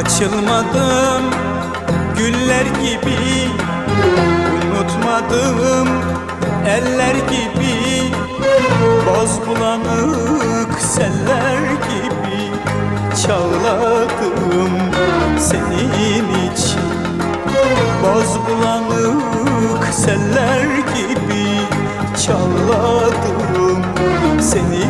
Açılmadım güller gibi Unutmadım eller gibi. Boz bulanık seller gibi Çağladım senin için. Boz bulanık seller gibi Çağladım senin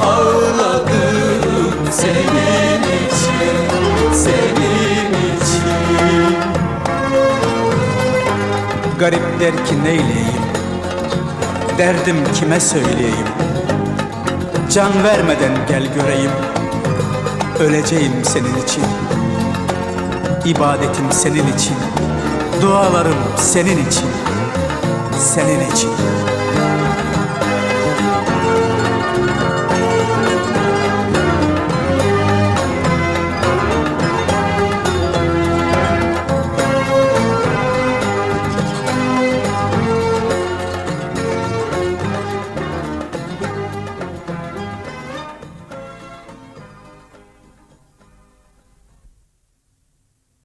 Ağladım senin için Senin için. Garip der ki neyleyeyim Derdim kime söyleyeyim? Can vermeden gel göreyim Öleceğim senin için. İbadetim senin için Dualarım senin için Senin için